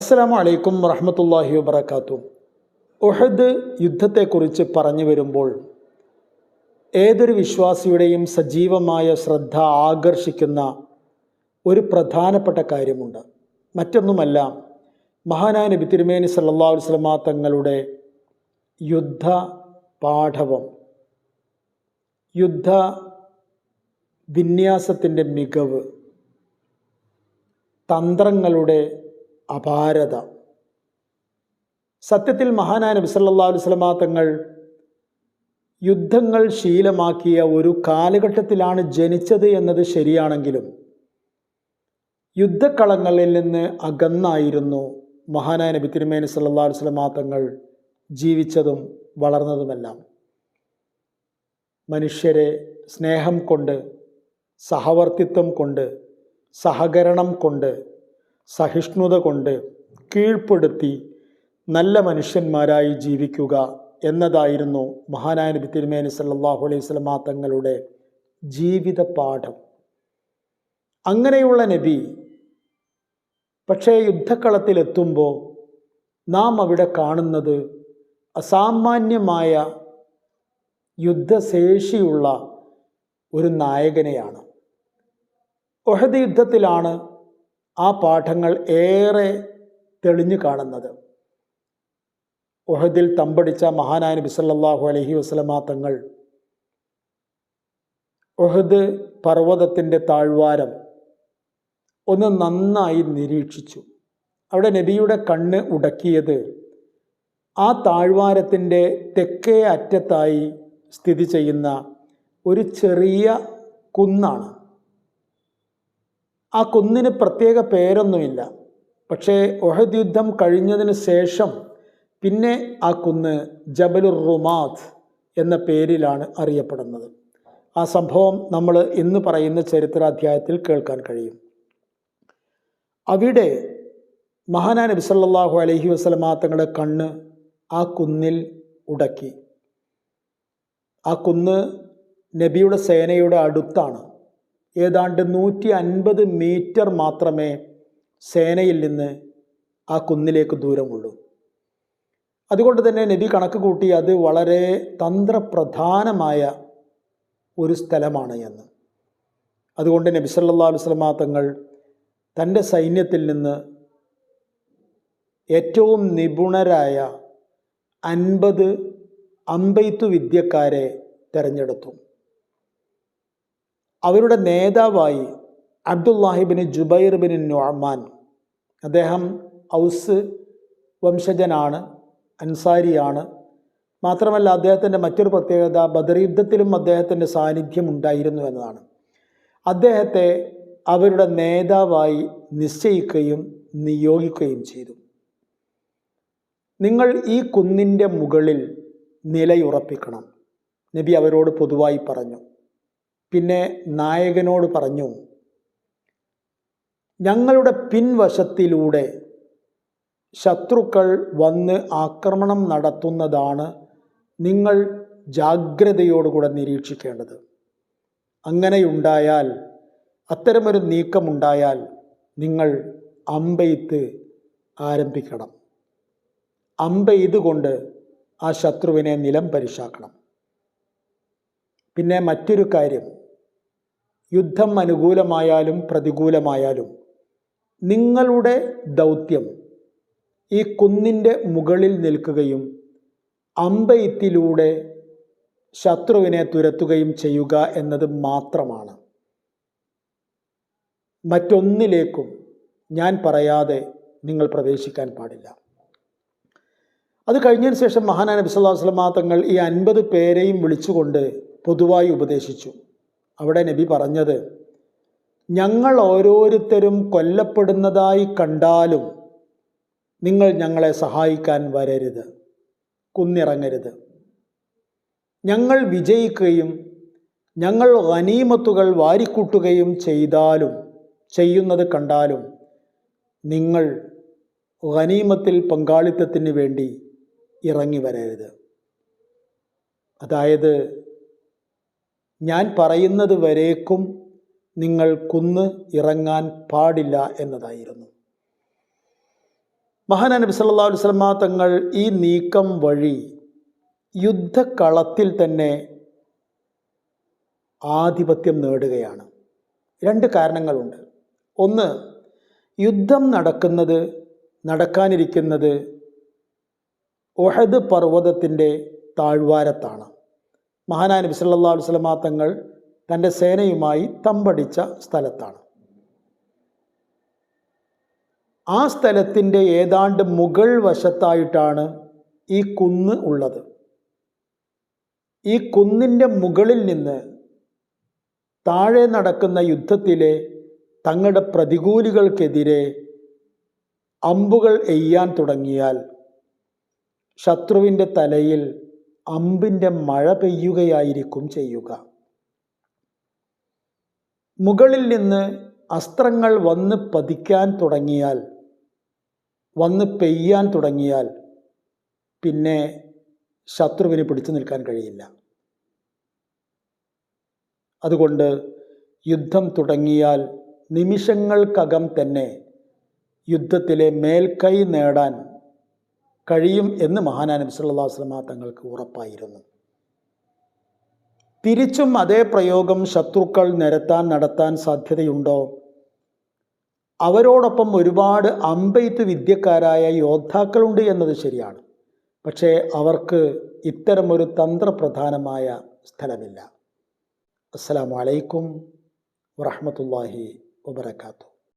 അസ്സാം വലൈക്കും വറഹമത്തല്ലാഹി വബർക്കാത്തു ഉഹദ് യുദ്ധത്തെക്കുറിച്ച് പറഞ്ഞു വരുമ്പോൾ ഏതൊരു വിശ്വാസിയുടെയും സജീവമായ ശ്രദ്ധ ആകർഷിക്കുന്ന ഒരു പ്രധാനപ്പെട്ട കാര്യമുണ്ട്. മറ്റൊന്നുമല്ല മഹാനായ നബി തിരുമേനി സല്ലാ വസ്ലമ തങ്ങളുടെ യുദ്ധ പാഠവം യുദ്ധ വിന്യാസത്തിന്റെ മികവ് തന്ത്രങ്ങളുടെ അപാരത. സത്യത്തിൽ മഹാനായ നബി സല്ലല്ലാഹു അലൈഹി വസല്ലമ തങ്ങൾ യുദ്ധങ്ങൾ ശീലമാക്കിയ ഒരു കാലഘട്ടത്തിലാണ് ജനിച്ചത് എന്നത് ശരിയാണെങ്കിലും യുദ്ധക്കളങ്ങളിൽ നിന്ന് അകന്നായിരുന്നു മഹാനായ നബി തിരുമേനി സല്ലല്ലാഹു അലൈഹി വസല്ലമ തങ്ങൾ ജീവിച്ചതും വളർന്നതുമെല്ലാം. മനുഷ്യരെ സ്നേഹം കൊണ്ട് സഹവർത്തിത്വം കൊണ്ട് സഹകരണം കൊണ്ട് സഹിഷ്ണുത കൊണ്ട് കീഴ്പ്പെടുത്തി നല്ല മനുഷ്യന്മാരായി ജീവിക്കുക എന്നതായിരുന്നു മഹാനായ നബി തിരുമേനി സല്ലാഹു അലൈഹി വസല്ലമ തങ്ങളുടെ ജീവിത പാഠം. അങ്ങനെയുള്ള നബി പക്ഷേ യുദ്ധക്കളത്തിലെത്തുമ്പോൾ നാം അവിടെ കാണുന്നത് അസാമാന്യമായ യുദ്ധശേഷിയുള്ള ഒരു നായകനെയാണ്. ഒഹദ് യുദ്ധത്തിലാണ് ആ പാഠങ്ങൾ ഏറെ തെളിഞ്ഞു കാണുന്നത്. ഒഹദിൽ തമ്പടിച്ച മഹാനായ നബി സല്ലല്ലാഹു അലൈഹി വസല്ലമ തങ്ങൾ ഒഹദ് പർവതത്തിന്റെ താഴ്വാരം ഒന്ന് നന്നായി നിരീക്ഷിച്ചു. അവിടെ നബിയുടെ കണ്ണ് ഉടക്കിയത് ആ താഴ്വാരത്തിന്റെ തെക്കേ അറ്റത്തായി സ്ഥിതി ചെയ്യുന്ന ഒരു ചെറിയ കുന്നാണ്. ആ കുന്നിന് പ്രത്യേക പേരൊന്നുമില്ല. പക്ഷേ ഒഹദ് യുദ്ധം കഴിഞ്ഞതിന് ശേഷം പിന്നെ ആ കുന്ന് ജബലുർ റുമാദ് എന്ന പേരിലാണ് അറിയപ്പെടുന്നത്. ആ സംഭവം നമ്മൾ ഇന്ന് പറയുന്ന ചരിത്രാധ്യായത്തിൽ കേൾക്കാൻ കഴിയും. അവിടെ മഹാനാ നബി സല്ലല്ലാഹു അലൈഹി വസല്ലമ തങ്ങളുടെ കണ്ണ് ആ കുന്നിൽ ഉടക്കി. ആ കുന്ന് നബിയുടെ സേനയുടെ അടുത്താണ്. ഏതാണ്ട് നൂറ്റി അൻപത് മീറ്റർ മാത്രമേ സേനയിൽ നിന്ന് ആ കുന്നിലേക്ക് ദൂരമുള്ളൂ. അതുകൊണ്ട് തന്നെ നബി കണക്ക് കൂട്ടി അത് വളരെ തന്ത്രപ്രധാനമായ ഒരു സ്ഥലമാണ് എന്ന്. അതുകൊണ്ട് നബി സല്ലല്ലാഹു അലൈഹി വസല്ലമ തങ്ങൾ തന്റെ സൈന്യത്തിൽ നിന്ന് ഏറ്റവും നിപുണരായ അൻപത് അമ്പെയ്ത്തു വിദ്യക്കാരെ തിരഞ്ഞെടുത്തു. അവരുടെ നേതാവായി അബ്ദുല്ലാഹിബിന് ജുബൈർ ബിൻ നുഅമാൻ. അദ്ദേഹം ഔസ് വംശജനാണ് അൻസാരിയാണ്. മാത്രമല്ല അദ്ദേഹത്തിന്റെ മറ്റൊരു പ്രത്യേകത ബദർ യുദ്ധത്തിലും അദ്ദേഹത്തിന്റെ സാന്നിധ്യം ഉണ്ടായിരുന്നു എന്നതാണ്. അദ്ദേഹത്തെ അവരുടെ നേതാവായി നിശ്ചയിക്കുകയും നിയോഗിക്കുകയും ചെയ്തു. നിങ്ങൾ ഈ കുന്നിന്റെ മുകളിൽ നിലയുറപ്പിക്കണം നബി അവരോട് പൊതുവായി പറഞ്ഞു. പിന്നെ നായകനോട് പറഞ്ഞു ഞങ്ങളുടെ പിൻവശത്തിലൂടെ ശത്രുക്കൾ വന്ന് ആക്രമണം നടത്തുന്നതാണ് നിങ്ങൾ ജാഗ്രതയോടുകൂടെ നിരീക്ഷിക്കേണ്ടത്. അങ്ങനെയുണ്ടായാൽ അത്തരമൊരു നീക്കമുണ്ടായാൽ നിങ്ങൾ അമ്പെയ്ത്ത് ആരംഭിക്കണം. അമ്പെയ്തുകൊണ്ട് ആ ശത്രുവിനെ നിലം പരിശാക്കണം. പിന്നെ മറ്റൊരു കാര്യം യുദ്ധം അനുകൂലമായാലും പ്രതികൂലമായാലും നിങ്ങളുടെ ദൗത്യം ഈ കുന്നിന്റെ മുകളിൽ നിൽക്കുകയും അമ്പയത്തിലൂടെ ശത്രുവിനെ തുരത്തുകയും ചെയ്യുക എന്നത് മാത്രമാണ്. മറ്റൊന്നിലേക്കും ഞാൻ പറയാതെ നിങ്ങൾ പ്രവേശിക്കാൻ പാടില്ല. അത് കഴിഞ്ഞതിന് ശേഷം മഹാനാ നബി അലൈഹി തങ്ങൾ ഈ അൻപത് പേരെയും വിളിച്ചുകൊണ്ട് പൊതുവായി ഉപദേശിച്ചു. അവിടെ നബി പറഞ്ഞത് ഞങ്ങൾ ഓരോരുത്തരും കൊല്ലപ്പെടുന്നതായി കണ്ടാലും നിങ്ങൾ ഞങ്ങളെ സഹായിക്കാൻ വരരുത് കുന്നിറങ്ങരുത്. ഞങ്ങൾ വിജയിക്കുകയും ഞങ്ങൾ ഗനീമത്തുകൾ വാരിക്കൂട്ടുകയും ചെയ്താലും ചെയ്യുന്നത് കണ്ടാലും നിങ്ങൾ ഗനീമത്തിൽ പങ്കാളിത്തത്തിന് വേണ്ടി ഇറങ്ങി വരരുത്. അതായത് ഞാൻ പറയുന്നത് വരേക്കും നിങ്ങൾ കുന്ന് ഇറങ്ങാൻ പാടില്ല എന്നതായിരുന്നു. മഹാന നബി സല്ലല്ലാഹു അലൈഹി വസല്ലമ തങ്ങൾ ഈ നീക്കം വഴി യുദ്ധക്കളത്തിൽ തന്നെ ആധിപത്യം നേടുകയാണ്. രണ്ട് കാരണങ്ങളുണ്ട്. ഒന്ന് യുദ്ധം നടക്കുന്നത് നടക്കാനിരിക്കുന്നത് ഒഹദ് പർവതത്തിന്റെ താഴ്വാരത്താണ്. മഹാനായ നബി സല്ലല്ലാഹു അലൈഹി വസല്ലമ തങ്ങൾ തന്റെ സേനയുമായി തമ്പടിച്ച സ്ഥലത്താണ്. ആ സ്ഥലത്തിന്റെ ഏതാണ്ട് മുകൾ വശത്തായിട്ടാണ് ഈ കുന്ന് ഉള്ളത്. ഈ കുന്നിന്റെ മുകളിൽ നിന്ന് താഴെ നടക്കുന്ന യുദ്ധത്തിലെ തങ്ങളുടെ പ്രതികൂലികൾക്കെതിരെ അമ്പുകൾ എയ്യാൻ തുടങ്ങിയാൽ ശത്രുവിന്റെ തലയിൽ അമ്പിന്റെ മഴ പെയ്യുകയായിരിക്കും ചെയ്യുക. മുകളിൽ നിന്ന് അസ്ത്രങ്ങൾ വന്ന് പതിക്കാൻ തുടങ്ങിയാൽ വന്ന് പെയ്യാൻ തുടങ്ങിയാൽ പിന്നെ ശത്രുവിന് പിടിച്ചു നിൽക്കാൻ കഴിയില്ല. അതുകൊണ്ട് യുദ്ധം തുടങ്ങിയാൽ നിമിഷങ്ങൾക്കകം തന്നെ യുദ്ധത്തിലെ മേൽക്കൈ നേടാൻ കഴിയും എന്ന് മഹാനാ നബി സല്ലല്ലാഹു അലൈഹി വസല്ലമ തങ്ങൾക്ക് ഉറപ്പായിരുന്നു. തിരിച്ചും അതേ പ്രയോഗം ശത്രുക്കൾ നിരത്താൻ നടത്താൻ സാധ്യതയുണ്ടോ? അവരോടൊപ്പം ഒരുപാട് അമ്പെയ്ത്ത് വിദ്യക്കാരായ യോദ്ധാക്കളുണ്ട് എന്നത് ശരിയാണ്. പക്ഷേ അവർക്ക് ഇത്തരമൊരു തന്ത്രപ്രധാനമായ സ്ഥലമില്ല. അസ്സാം വലൈക്കും വറഹ്മത്തുള്ളാഹി വബറകാതുഹു.